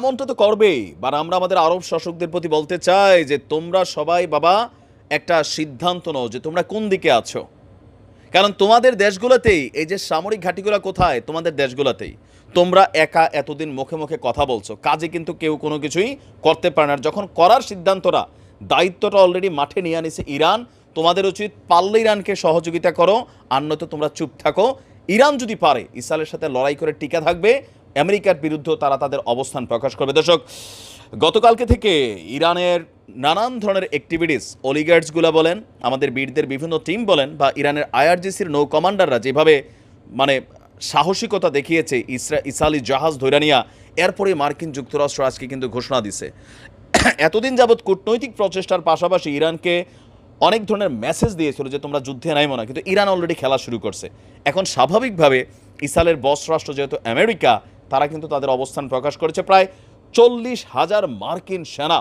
এমনটা তো করবেই বা আমরা আমাদের আরব শাসকদের প্রতি বলতে চাই যে তোমরা সবাই, বাবা, একটা সিদ্ধান্ত নাও যে তোমরা কোন দিকে আছো। কারণ তোমাদের দেশগুলোতেই, এই যে সামরিক ঘাঁটিগুলো কোথায়, তোমাদের দেশগুলোতেই, তোমরা একা এতদিন মুখে মুখে কথা বলছো, কাজে কিন্তু কেউ কোনো কিছুই করতে পারে না। যখন করার সিদ্ধান্তটা দায়িত্বটা অলরেডি মাঠে নিয়ে আনিছে ইরান, তোমাদের উচিত পারলে ইরানকে সহযোগিতা করো, আর নয়তো তোমরা চুপ থাকো। ইরান যদি পারে, ইসরায়েলের সাথে লড়াই করে টিকে থাকবে আমেরিকার বিরুদ্ধে তারা তাদের অবস্থান প্রকাশ করবে। দর্শক, গতকালকে থেকে ইরানের নানান ধরনের অ্যাক্টিভিটিস অলিগার্ডসগুলো বলেন, আমাদের বীরদের বিভিন্ন টিম বলেন বা ইরানের আইআরজিসির নৌ কমান্ডাররা যেভাবে মানে সাহসিকতা দেখিয়েছে, ইসরা ইসালি জাহাজ ধৈরানিয়া এরপরে মার্কিন যুক্তরাষ্ট্র আজকে কিন্তু ঘোষণা দিছে। এতদিন যাবৎ কূটনৈতিক প্রচেষ্টার পাশাপাশি ইরানকে অনেক ধরনের মেসেজ দিয়েছিল যে তোমরা যুদ্ধে নাইমো না, কিন্তু ইরান অলরেডি খেলা শুরু করছে। এখন স্বাভাবিকভাবে ইসরায়েলের বস রাষ্ট্র যেহেতু আমেরিকা তারা কিন্তু তাদের অবস্থান প্রকাশ করেছে। প্রায় চল্লিশ হাজার মার্কিন সেনা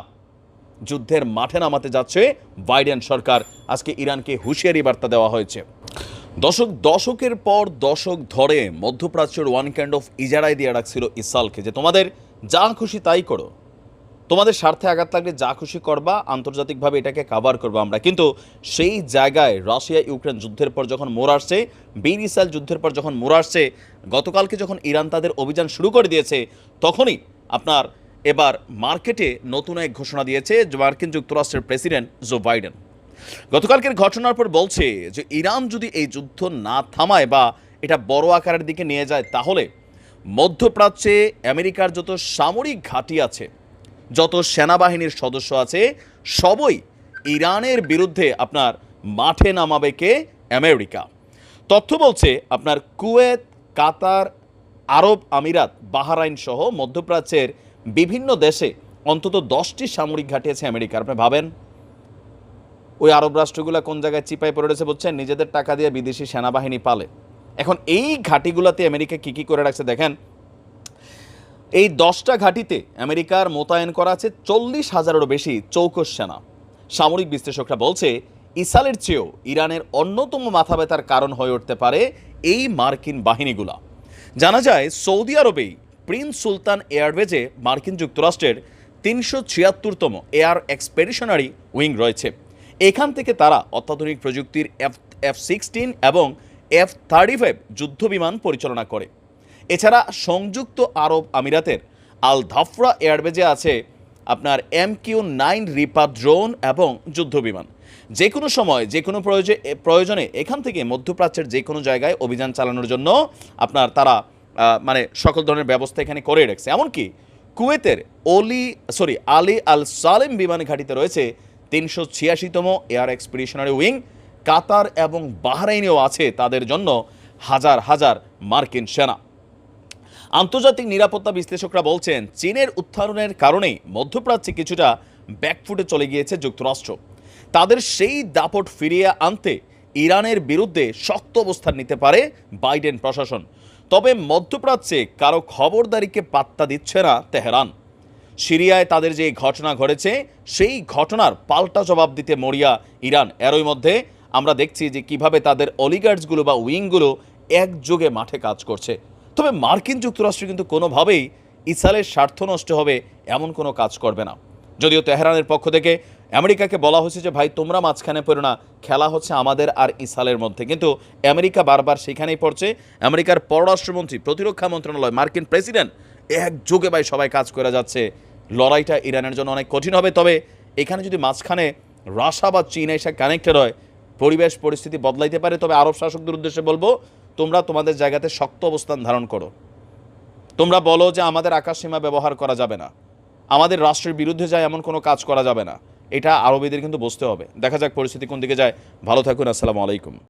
যুদ্ধের মাঠে নামাতে যাচ্ছে বাইডেন সরকার। আজকে ইরানকে হুঁশিয়ারি বার্তা দেওয়া হয়েছে। দশক দশকের পর দশক ধরে মধ্যপ্রাচ্যের ওয়ান কাইন্ড অফ ইজারায় দিয়ে রাখছিল ইসালকে। যে তোমাদের যা খুশি তাই করো। তোমাদের স্বার্থে আঘাত লাগলে যা খুশি করবা, আন্তর্জাতিকভাবে এটাকে কাভার করব আমরা। কিন্তু সেই জায়গায় রাশিয়া, ইউক্রেন যুদ্ধের পর যখন মোর আসছে বীর ইসাইল যুদ্ধের পর যখন মোর আসছে, গতকালকে যখন ইরান তাদের অভিযান শুরু করে দিয়েছে, তখনই আপনার এবার মার্কেটে নতুন এক ঘোষণা দিয়েছে মার্কিন যুক্তরাষ্ট্রের প্রেসিডেন্ট জো বাইডেন। গতকালকের ঘটনার পর বলছে যে ইরান যদি এই যুদ্ধ না থামায় বা এটা বড় আকারের দিকে নিয়ে যায়, তাহলে মধ্যপ্রাচ্যে আমেরিকার যত সামরিক ঘাঁটি আছে যত সেনাবাহিনীর সদস্য আছে, সবই ইরানের বিরুদ্ধে আপনার মাঠে নামাবে কে? আমেরিকা। তথ্য বলছে, আপনার কুয়েত, কাতার, আরব আমিরাত, বাহারাইন সহ মধ্যপ্রাচ্যের বিভিন্ন দেশে অন্তত দশটি সামরিক ঘাঁটি আছে আমেরিকা আপনি ভাবেন? ওই আরব রাষ্ট্রগুলো কোন জায়গায় চিপায় পড়ে রয়েছে বলছেন নিজেদের টাকা দিয়ে বিদেশি সেনাবাহিনী পালে। এখন এই ঘাঁটিগুলোতে আমেরিকা কী কী করে রাখছে দেখেন? এই দশটা ঘাঁটিতে আমেরিকার মোতায়েন করা আছে চল্লিশ হাজারেরও বেশি চৌকস সেনা। সামরিক বিশ্লেষকরা বলছে ইসালের চেয়েও ইরানের অন্যতম মাথা ব্যথার কারণ হয়ে উঠতে পারে এই মার্কিন বাহিনীগুলা। জানা যায়, সৌদি আরবেই প্রিন্স সুলতান এয়ারওয়েজে মার্কিন যুক্তরাষ্ট্রের তিনশো ছিয়াত্তরতম এয়ার এক্সপেডিশনারি উইং রয়েছে। এখান থেকে তারা অত্যাধুনিক প্রযুক্তির এফ এফ সিক্সটিন এবং এফ থার্টি ফাইভ যুদ্ধ বিমান পরিচালনা করে। এছাড়া সংযুক্ত আরব আমিরাতের আল ধাফরা এয়ারবেজে আছে আপনার M Q nine reaper drone এবং যুদ্ধ বিমান যে কোনো সময় যে কোনো প্রয়োজনে প্রয়োজনে এখান থেকে মধ্যপ্রাচ্যের যে কোনো জায়গায় অভিযান চালানোর জন্য আপনার তারা মানে সকল ধরনের ব্যবস্থা এখানে করে রেখেছে। এমনকি কুয়েতের ওলি সরি, আলী আল সালেম বিমান ঘাঁটিতে রয়েছে তিনশো ছিয়াশিতম এয়ার এক্সপিডিশনারি উইং। কাতার এবং বাহরাইনেও আছে তাদের জন্য হাজার হাজার মার্কিন সেনা। আন্তর্জাতিক নিরাপত্তা বিশ্লেষকরা বলছেন, চীনের উত্থানের কারণেই মধ্যপ্রাচ্যে কিছুটা ব্যাকফুটে চলে গিয়েছে যুক্তরাষ্ট্র। তাদের সেই দাপট ফিরিয়ে আনতে ইরানের বিরুদ্ধে শক্ত অবস্থান নিতে পারে বাইডেন প্রশাসন। তবে মধ্যপ্রাচ্যে কারও খবরদারিকে পাত্তা দিচ্ছে না তেহরান। সিরিয়ায় তাদের যে ঘটনা ঘটেছে, সেই ঘটনার পাল্টা জবাব দিতে মরিয়া ইরান। এরই মধ্যে আমরা দেখছি যে কীভাবে তাদের অলিগার্ডসগুলো বা উইংগুলো একযোগে মাঠে কাজ করছে। তবে মার্কিন যুক্তরাষ্ট্র কিন্তু কোনোভাবেই ইসরায়েলের স্বার্থ নষ্ট হবে এমন কোনো কাজ করবে না। যদিও তেহরানের পক্ষ থেকে আমেরিকাকে বলা হয়েছে যে, ভাই, তোমরা মাঝখানে পড়ো না, খেলা হচ্ছে আমাদের আর ইসরায়েলের মধ্যে। কিন্তু আমেরিকা বারবার সেখানেই পড়ছে। আমেরিকার পররাষ্ট্রমন্ত্রী, প্রতিরক্ষা মন্ত্রণালয়, মার্কিন প্রেসিডেন্ট একযোগে ভাই সবাই কাজ করে যাচ্ছে। লড়াইটা ইরানের জন্য অনেক কঠিন হবে। তবে এখানে যদি মাঝখানে রাশা বা চীন এসে কানেক্টেড হয়, পরিবেশ পরিস্থিতি বদলাইতে পারে, তবে আরব শাসকদের উদ্দেশ্যে বলব তোমরা তোমাদের জায়গাতে শক্ত অবস্থান ধারণ করো। তোমরা বলো যে আমাদের আকাশসীমা ব্যবহার করা যাবে না। আমাদের রাষ্ট্রের বিরুদ্ধে যায় এমন কোনো কাজ করা যাবে না। এটা আরবিদের কিন্তু বুঝতে হবে। দেখা যাক পরিস্থিতি কোন দিকে যায়। ভালো থাকুন, আসসালামু আলাইকুম।